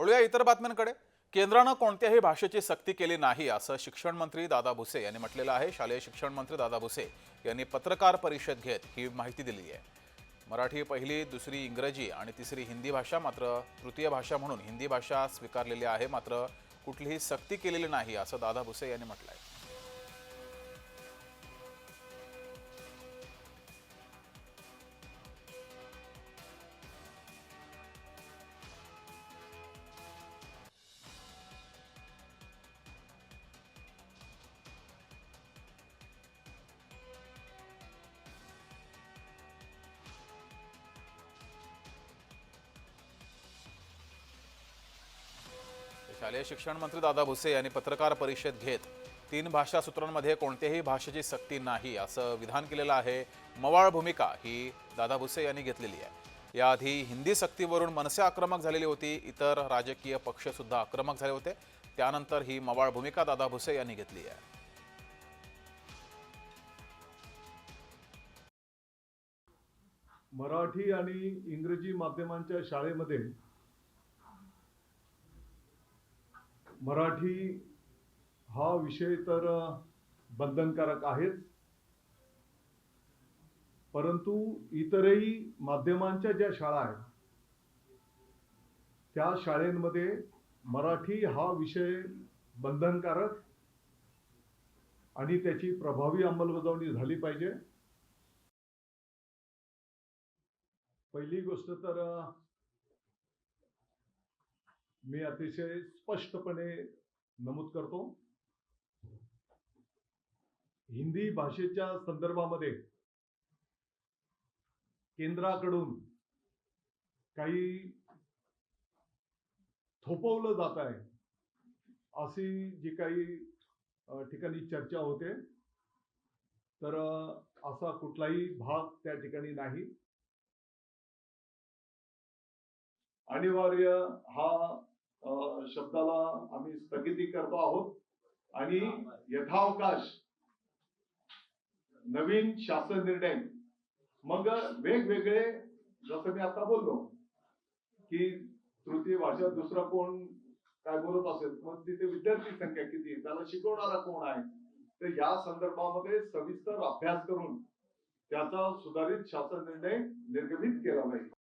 वळूया इतर बातम्यांकडे. केंद्रानं कोणत्याही भाषेची सक्ती केली नाही असं शिक्षण मंत्री दादा भुसे यांनी म्हटलेलं आहे. शालेय शिक्षण मंत्री दादा भुसे यांनी पत्रकार परिषद घेत ही माहिती दिली आहे. मराठी पहिली दुसरी इंग्रजी आणि तिसरी हिंदी भाषा मात्र तृतीय भाषा म्हणून हिंदी भाषा स्वीकारलेली आहे मात्र कुठलीही सक्ती केलेली नाही असं दादा भुसे यांनी म्हटलं आहे शालेय शिक्षण मंत्री दादा भुसे यांनी पत्रकार परिषद घेत तीन भाषा सूत्रांमध्ये कोणत्याही भाषेची सक्ती नाही असं विधान केलेलं आहे. मवाळ भूमिका ही दादा भुसे यांनी घेतलेली आहे. याआधी हिंदी सक्तीवरून मनसे आक्रमक झालेली होती. इतर राजकीय पक्ष सुद्धा आक्रमक झाले होते. त्यानंतर ही मवाळ भूमिका दादा भुसे यांनी घेतली आहे. मराठी आणि इंग्रजी माध्यमांच्या शाळेमध्ये मराठी हा विषय तर बंधनकारक आहेच. परंतु इतरही माध्यमांच्या ज्या शाळा आहेत त्या शाळेमध्ये मराठी हा विषय बंधनकारक आणि त्याची प्रभावी अंमलबजावणी झाली पाहिजे. पहिली गोष्ट तर मी अतिशय स्पष्टपणे नमूद करतो. हिंदी भाषेच्या संदर्भामध्ये केंद्राकडून काही थोपवलं जात आहे अशी जी काही ठिकाणी चर्चा होते तर असा कुठलाही भाग त्या ठिकाणी नाही. अनिवार्य हा शब्दाला आम्ही स्थगिती करतो आहोत आणि यथावकाश नवीन शासन निर्णय मग वेगवेगळे जसं मी आता बोललो की तृतीय भाषा दुसरा कोण काय बोलत असेल मग तिथे विद्यार्थी संख्या किती आहे? त्याला शिकवणारा कोण आहे तर या संदर्भामध्ये सविस्तर अभ्यास करून त्याचा सुधारित शासन निर्णय निर्गमित केला पाहिजे